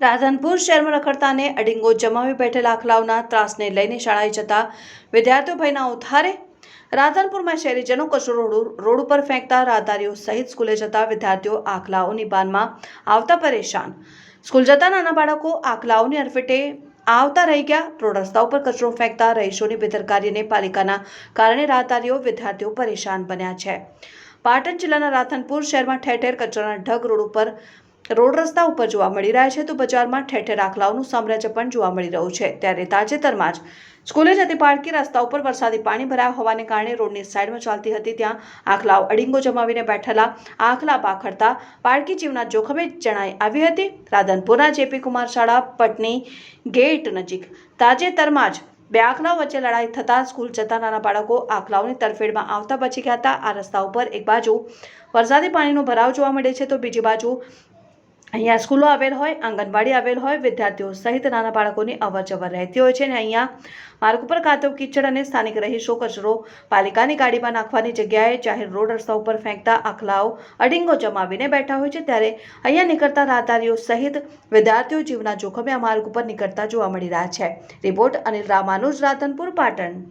રાધનપુર શહેરમાં રખડતા અને અડિંગો જમાવી બેઠેલા આખલાઓના ત્રાસને લઈને શાળાએ જતા વિદ્યાર્થીઓ ભયના ઉથારે રાધનપુરમાં શહેરીજનો કચરો રોડ ઉપર ફેંકતા રાહદારીઓ સહિત સ્કૂલે જતા વિદ્યાર્થીઓ આખલાઓની બાનમાં આવતા પરેશાન. સ્કૂલ જતા નાના બાળકો આખલાઓની અડફેટે આવતા રહી ગયા. રોડ રસ્તા ઉપર કચરો ફેંકતા રહીશોની બેદરકારી અને પાલિકાના કારણે રાહદારીઓ વિદ્યાર્થીઓ પરેશાન બન્યા છે. પાટણ જિલ્લાના રાધનપુર શહેરમાં ઠેર ઠેર કચરાના ઢગ રોડ ઉપર રોડ રસ્તા ઉપર જોવા મળી રહ્યા છે, તો બજારમાં ઠેર ઠેર આખલાઓનું સામ્રાજ્ય પણ જોવા મળી રહ્યું છે. ત્યારે તાજેતરમાં જ સ્કૂલે જતી પાળકી રસ્તા ઉપર વરસાદી પાણી ભરાયા હોવાને કારણે રોડની સાઈડમાં ચાલતી હતી ત્યાં આખલાઓ અડીંગો જમાવીને બેઠેલા આખલા પાખડતા પાળકી જીવના જોખમે જણાઈ આવી હતી. રાધનપુરના જેપી કુમાર શાળા પટની ગેટ નજીક તાજેતરમાં જ બે આખલાઓ વચ્ચે લડાઈ થતાં સ્કૂલ જતા નાના બાળકો આખલાઓની તરફેણમાં આવતા બચી ગયા હતા. આ રસ્તા ઉપર એક બાજુ વરસાદી પાણીનો ભરાવ જોવા મળે છે, તો બીજી બાજુ અહીંયા સ્કૂલો આવેલ હોય, આંગણવાડી આવેલ હોય, વિદ્યાર્થીઓ સહિત નાના બાળકોની અવર જવર રહેતી હોય છે અને અહીંયા માર્ગ ઉપર કાદવ કીચડ અને સ્થાનિક રહીશો કચરો પાલિકાની ગાડીમાં નાખવાની જગ્યાએ જાહેર રોડ રસ્તા ઉપર ફેંકતા આખલાઓ, અડીંગો જમાવીને બેઠા હોય છે. ત્યારે અહીંયા નીકળતા રાહદારીઓ સહિત વિદ્યાર્થીઓ જીવના જોખમે આ માર્ગ ઉપર નીકળતા જોવા મળી રહ્યા છે. રિપોર્ટ અનિલ રામાનુજ, રાધનપુર, પાટણ.